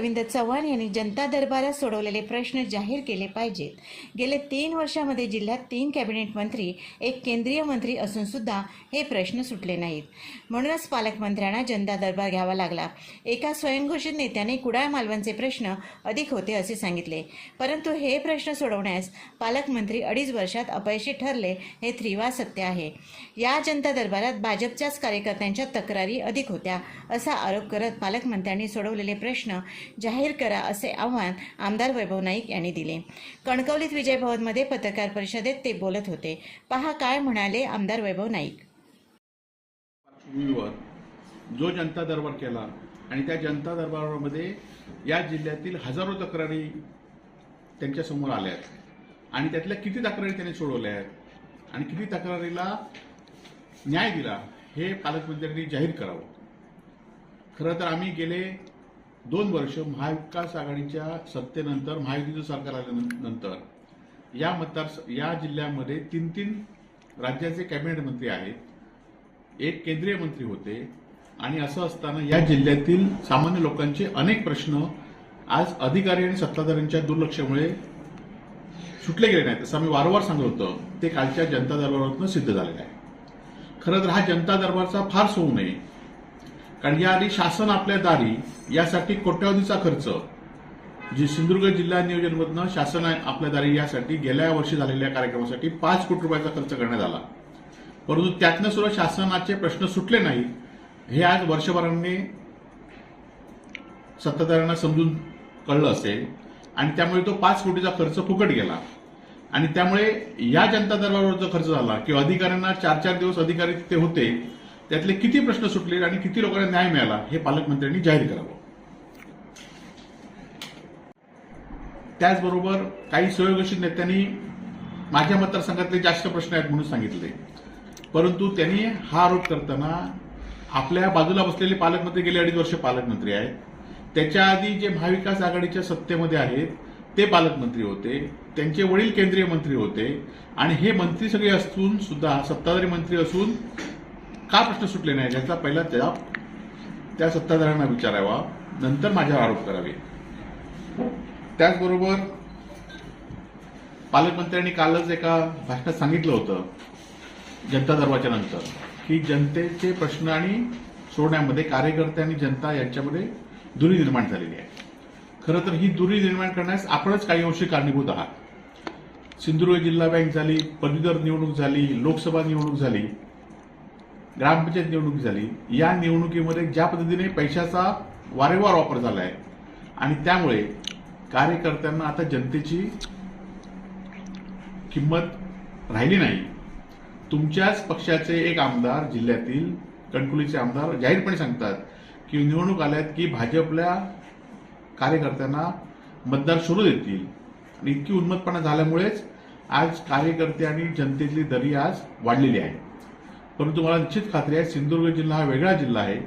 रवींद्र चव्हाण यांनी जनता दरबारात सोडवलेले प्रश्न जाहीर केले पाहिजेत. गेले तीन वर्षामध्ये जिल्ह्यात तीन कॅबिनेट मंत्री एक केंद्रीय मंत्री असून सुद्धा हे प्रश्न सुटले नाहीत. म्हणूनच पालकमंत्र्यांना जनता दरबार घ्यावा लागला. एका स्वयंघोषित नेत्याने कुडाळ मालवणचे प्रश्न अधिक होते असे सांगितले. परंतु हे प्रश्न सोडवण्यास पालकमंत्री अडीच वर्षात अपयशी ठरले हे त्रिवा सत्य आहे. या जनता दरबारात भाजपच्याच कार्यकर्त्यांच्या तक्रारी अधिक होत्या असा आरोप करत पालकमंत्र्यांनी सोडवलेले प्रश्न जाहीर करा असे आव्हान आमदार वैभव नाईक यांनी दिले. कणकवलीत विजय भवनमध्ये पत्रकार परिषदेत ते बोलत होते. पहा काय म्हणाले आमदार वैभव नाईक. जो जनता दरबार केला आणि त्या जनता दरबारामध्ये या जिल्ह्यातील हजारो तक्रारी त्यांच्यासमोर आल्या आहेत. आणि त्यातल्या किती तक्रारी त्यांनी सोडवल्या आहेत? आणि किती तक्रारीला न्याय दिला हे पालकमंत्र्यांनी जाहीर करावं. खरं तर आम्ही गेले दोन वर्ष महाविकास आघाडीच्या सत्तेनंतर महायुतीचं सरकार आल्यानंतर या मतदार या जिल्ह्यामध्ये तीन तीन राज्याचे कॅबिनेट मंत्री आहेत एक केंद्रीय मंत्री होते आणि असं असताना या जिल्ह्यातील सामान्य लोकांचे अनेक प्रश्न आज अधिकारी आणि सत्ताधाऱ्यांच्या दुर्लक्षामुळे सुटले गेले नाहीत. असं आम्ही वारंवार सांगत होतं. ते कालच्या जनता दरबारातून सिद्ध झालेलं आहे. खरं तर हा जनता दरबारचा फार होऊ नये कारण याआधी शासन आपल्या दारी यासाठी कोट्यावधीचा खर्च. जी सिंधुदुर्ग जिल्हा नियोजनमधनं शासन आपल्या दारी यासाठी गेल्या वर्षी झालेल्या कार्यक्रमासाठी पाच कोटी रुपयाचा खर्च करण्यात आला. परंतु त्यातनं सुद्धा शासनाचे प्रश्न सुटले नाही हे आज वर्षभरांनी सत्ताधाऱ्यांना समजून कळलं असेल. आणि त्यामुळे तो पाच कोटीचा खर्च फुकट गेला. आणि त्यामुळे या जनता दरबारवर जो खर्च झाला किंवा अधिकाऱ्यांना चार चार दिवस अधिकारी तिथे होते. त्यातले किती प्रश्न सुटले आणि किती लोकांना न्याय मिळाला हे पालकमंत्र्यांनी जाहीर करावं. त्याचबरोबर काही स्वयंघोषित नेत्यांनी माझ्या मतदारसंघातले जास्त प्रश्न आहेत म्हणून सांगितले. परंतु त्यांनी हा आरोप करताना आपल्या बाजूला बसलेले पालकमंत्री गेले अडीच वर्ष पालकमंत्री आहेत. त्याच्या आधी जे महाविकास आघाडीच्या सत्तेमध्ये आहेत ते पालकमंत्री होते त्यांचे वडील केंद्रीय मंत्री होते आणि हे मंत्री सगळे असून सुद्धा सत्ताधारी मंत्री असून का प्रश्न सुटले नाही? याचा पहिला त्या त्या सत्ताधाऱ्यांना विचारावा. नंतर माझ्यावर आरोप करावे. त्याचबरोबर पालकमंत्र्यांनी कालच एका भाषणात सांगितलं होतं जनता दरबारच्या नंतर की जनतेचे प्रश्न आणि सोडण्यामध्ये कार्यकर्ते आणि जनता यांच्यामध्ये दुरी निर्माण झालेली आहे. खरं तर ही दुरी निर्माण करण्यास आपणच काही अंशी कारणीभूत आहात. सिंधुदुर्ग जिल्हा बँक झाली पदवीधर निवडणूक झाली लोकसभा निवडणूक झाली ग्रामपंचायत निवडणूक झाली. या निवडणुकीमध्ये ज्या पद्धतीने पैशाचा वारेवार वापर झाला आहे आणि त्यामुळे कार्यकर्त्यांना आता जनतेची किंमत राहिली नाही. तुमच्याच पक्षाचे एक आमदार जिल्ह्यातील कणकुलीचे आमदार जाहीरपणे सांगतात की निवडणूक आल्यात की भाजपल्या कार्यकर्त्यांना मतदार सोडू देतील. आणि इतकी उन्मतपणा झाल्यामुळेच आज कार्यकर्ते आणि जनतेतली दरी आज वाढलेली आहे. परंतु मला निश्चित खात्री आहे सिंधुदुर्ग जिल्हा हा वेगळा जिल्हा आहे.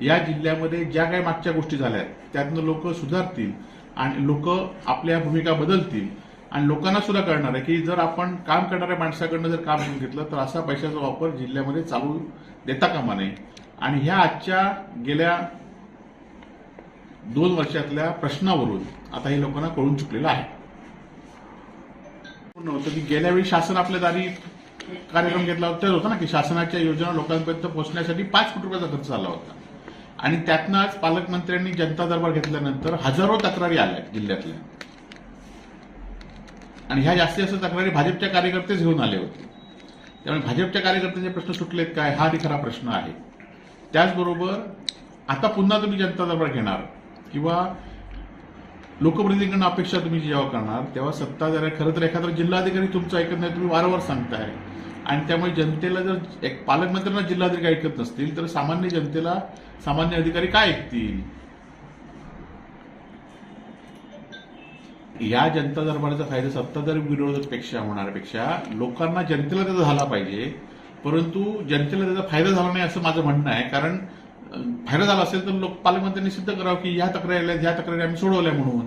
या जिल्ह्यामध्ये ज्या काही मागच्या गोष्टी झाल्या आहेत त्यातनं लोक सुधारतील आणि लोक आपल्या भूमिका बदलतील आणि लोकांना सुद्धा कळणार आहे की जर आपण काम करणाऱ्या माणसाकडनं जर काम घेऊन घेतलं तर असा पैशाचा वापर जिल्ह्यामध्ये चालू देता कामा नये. आणि ह्या आजच्या गेल्या दोन वर्षातल्या प्रश्नावरून आता हे लोकांना कळून चुकलेलं आहे. पूर्ण होतं की गेल्यावेळी शासन आपल्या दारी कार्यक्रम घेतला होता. तेच होता ना की शासनाच्या योजना लोकांपर्यंत पोहोचण्यासाठी पाच कोटी रुपयाचा खर्च झाला होता. आणि त्यातनं आज पालकमंत्र्यांनी जनता दरबार घेतल्यानंतर हजारो तक्रारी आल्या जिल्ह्यातल्या. आणि ह्या जास्तीत जास्त तक्रारी भाजपच्या कार्यकर्तेच घेऊन आले होते. त्यामुळे भाजपच्या कार्यकर्त्यांचे प्रश्न सुटलेत काय हा खरा प्रश्न आहे. त्याचबरोबर आता पुन्हा तुम्ही जनता दरबार घेणार. किंवा लोकप्रतिनिधींकडून अपेक्षा तुम्ही जेव्हा करणार तेव्हा सत्ताधारी खरं तर एखादा जिल्हाधिकारी तुमचं ऐकत नाही तुम्ही वारंवार सांगताय. आणि त्यामुळे जनतेला जर एक पालकमंत्र्यांना जिल्हाधिकारी ऐकत नसतील तर सामान्य जनतेला सामान्य अधिकारी काय ऐकतील? या जनता दरबाराचा फायदा सत्ताधारी विरोधकपेक्षा होणाऱ्यापेक्षा लोकांना जनतेला त्याचा झाला पाहिजे परंतु जनतेला त्याचा फायदा झाला नाही असं माझं म्हणणं आहे. कारण फायदा झाला असेल तर लोक पालकमंत्र्यांनी सिद्ध करावं की ह्या तक्रारी आल्या ह्या तक्रारी आम्ही सोडवल्या म्हणून.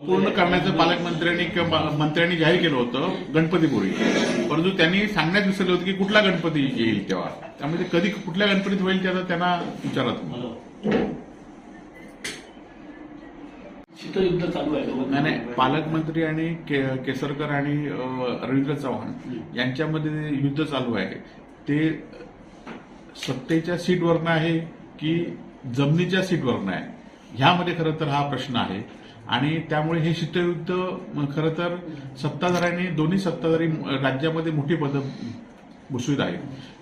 पूर्ण करण्याचं पालकमंत्र्यांनी किंवा मंत्र्यांनी जाहीर केलं होतं गणपतीपूर्वी परंतु त्यांनी सांगण्यात विसरले होते की कुठला गणपती येईल तेव्हा. त्यामुळे ते कधी कुठल्या गणपतीत होईल त्याचा त्यांना विचारत शीतयुद्ध चालू आहे? नाही नाही पालकमंत्री आणि के- केसरकर आणि रवींद्र चव्हाण यांच्यामध्ये युद्ध चालू आहे. ते सत्तेच्या सीटवरनं आहे की जमिनीच्या सीटवरनं आहे? ह्यामध्ये खरं तर हा प्रश्न आहे. आणि त्यामुळे हे शीतयुद्ध खरं तर सत्ताधाऱ्यांनी दोन्ही सत्ताधारी राज्यामध्ये मोठी पद भूषवित आहेत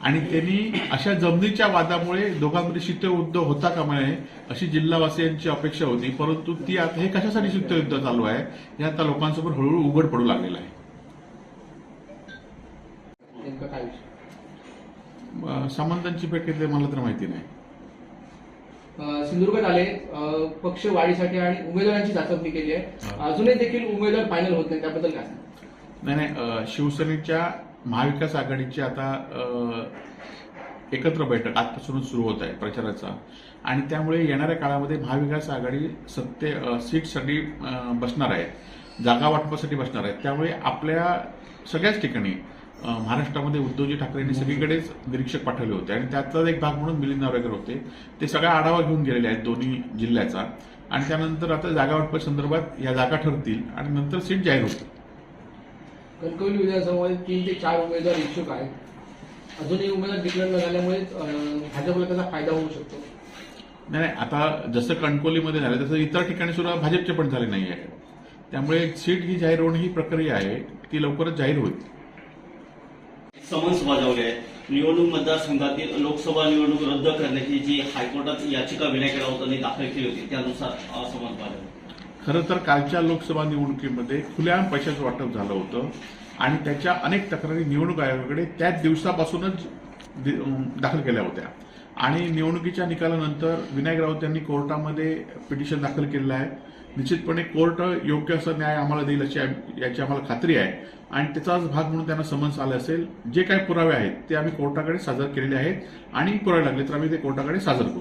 आणि त्यांनी अशा जमिनीच्या वादामुळे दोघांमध्ये शीतयुद्ध होता कामा नये अशी जिल्हावासियांची अपेक्षा होती. परंतु ती आता हे कशासाठी शीतयुद्ध चालू आहे? हे आता लोकांसमोर हळूहळू उघड पडू लागलेलं आहे. सामंतांची पेट घेतली मला तर माहिती नाही. सिंधुदुर्गात आले. पक्ष वाढीसाठी आणि उमेदवारांची चाचपणी केली आहे. अजूनही देखील उमेदवार फायनल होत नाही त्याबद्दल काय? नाही नाही शिवसेनेच्या महाविकास आघाडीची आता एकत्र बैठक आजपासूनच सुरू होत आहे प्रचाराचा. आणि त्यामुळे येणाऱ्या काळामध्ये महाविकास आघाडी सत्ते सीटसाठी बसणार आहे. जागा वाटपासाठी बसणार आहे. त्यामुळे आपल्या सगळ्याच ठिकाणी महाराष्ट्रामध्ये उद्धवजी ठाकरेंनी सगळीकडेच निरीक्षक पाठवले होते. आणि त्यातलाच एक भाग म्हणून मिलिंद नार्वेकर होते. ते सगळा आढावा घेऊन गेलेले आहेत दोन्ही जिल्ह्याचा. आणि त्यानंतर आता जागा वाटपासंदर्भात या जागा ठरतील. आणि नंतर सीट जाहीर होतील कणकवली विधानसभामध्ये तीन ते चार उमेदवार इच्छुक आहेत. अजूनही उमेदवार डिक्लेअर न झाल्यामुळे भाजपला त्याचा फायदा होऊ शकतो. नाही नाही आता जसं कणकोलीमध्ये झालं तसं इतर ठिकाणी सुद्धा भाजपचे पण झाले नाही आहे त्यामुळे सीट ही जाहीर होणं ही प्रक्रिया आहे ती लवकरच जाहीर होईल. समन्स बजावले आहे निवडणूक मतदारसंघातील लोकसभा निवडणूक रद्द करण्याची जी हायकोर्टात याचिका विनायक राऊतांनी दाखल केली होती. त्यानुसार समन्स बजावले. खरं तर कालच्या लोकसभा निवडणुकीमध्ये खुल्याम पैशाचं वाटप झालं होतं आणि त्याच्या अनेक तक्रारी निवडणूक आयोगाकडे त्याच दिवसापासूनच दि- दाखल केल्या होत्या. आणि निवडणुकीच्या निकालानंतर विनायक राऊत यांनी कोर्टामध्ये पिटिशन दाखल केलेलं आहे. निश्चितपणे कोर्ट योग्य असा न्याय आम्हाला देईल अशी याची आम्हाला खात्री आहे. आणि त्याचाच भाग म्हणून त्यांना समन्स आले असेल जे काही पुरावे आहेत ते आम्ही कोर्टाकडे सादर केलेले आहेत आणि पुरावे लागले तर आम्ही ते कोर्टाकडे सादर करू.